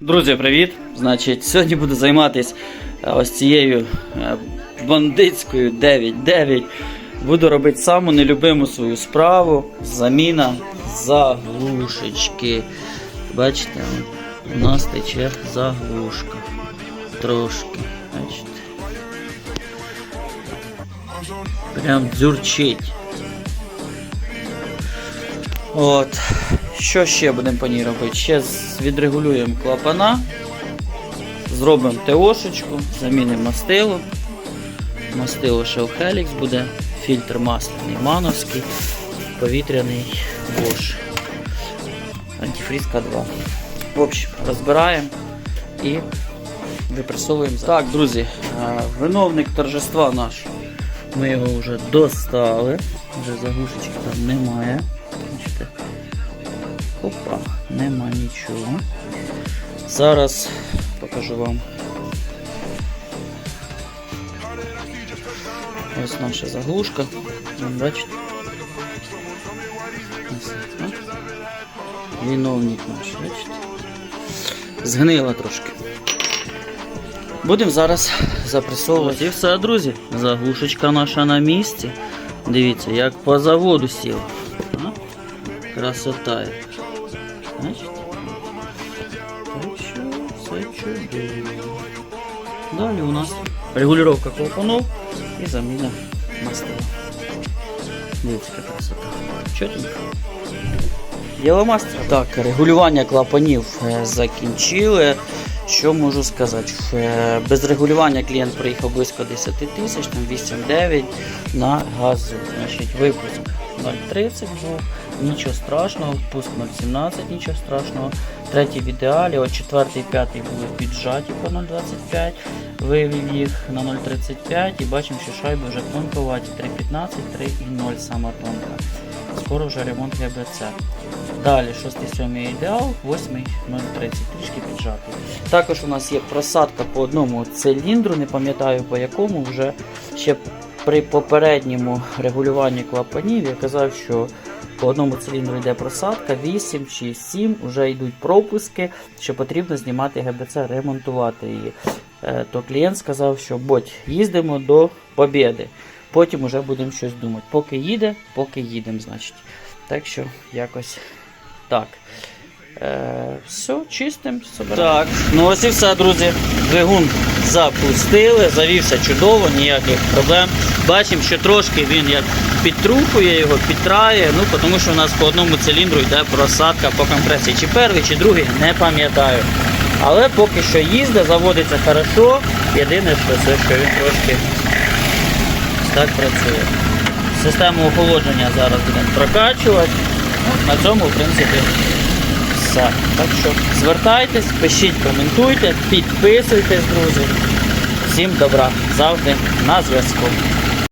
Друзі, привіт! Значить, сьогодні буду займатися е, ось цією е, бандитською 9-9. Буду робити саму нелюбиму свою справу. Заміна заглушечки. Бачите, у нас тече заглушка. Трошки. Бачите. Прям дзюрчить. От. Що ще будемо по ній робити? Ще відрегулюємо клапана, зробимо ТОшечку, замінимо мастило. Мастило Shell Helix буде, фільтр масляний мановський, повітряний Bosch. Антифриз К2. В общем, розбираємо і випресовуємо. Так, друзі, виновник торжества наш. Ми його вже достали. Вже заглушечки там немає. Бачите? Опа, нема нічого. Зараз покажу вам. Ось наша заглушка. Вон, Бачите? Так. Наш, бачите? Згнила трошки. Будемо зараз запресовувати. І все, друзі. Заглушечка наша на місці. Дивіться, як по заводу сіла. Красота. Бачите? Все. Далі у нас регулювання клапанов і заміна мастила. Дивіться, красота. Чотенько. Діло мастера. Так, регулювання клапанів е, закінчили. Що можу сказати? Е, Без регулювання клієнт приїхав близько 10 тисяч, там 8-9 на газу. Значить, випуск 0,30 був, нічого страшного, впуск 0,17, нічого страшного. Третій в ідеалі, от четвертий, п'ятий були піджаті по 0,25, вивів їх на 0,35 і бачимо, що шайби вже тонковаті 3,15, 3,0 сама тонка. Скоро вже ремонт ГБЦ. Далі 6-7 ідеал, 8 0,30, трішки піджатий. Також у нас є просадка по одному циліндру, не пам'ятаю по якому, вже ще при попередньому регулюванні клапанів я казав, що по одному циліндру йде просадка, 8 чи 7 вже йдуть пропуски, що потрібно знімати ГБЦ, ремонтувати її. Е, То клієнт сказав, що будь їздимо до побєди. Потім вже будемо щось думати. Поки їде, поки їдемо, значить. Так що якось так. Е, все, чистим, собираємо. Так, ну ось і все, друзі. Двигун запустили, завівся чудово, ніяких проблем. Бачимо, що трошки він як підтрухує його, підтрає, ну тому що у нас по одному циліндру йде просадка по компресії. Чи перший, чи другий, не пам'ятаю. Але поки що їздить, заводиться хорошо. Єдине, що це, що він трошки так працює. Систему охолодження зараз будемо прокачувати. Ну, на цьому, в принципі, все. Так що звертайтесь, пишіть, коментуйте, підписуйтесь, друзі. Всім добра, завжди на зв'язку.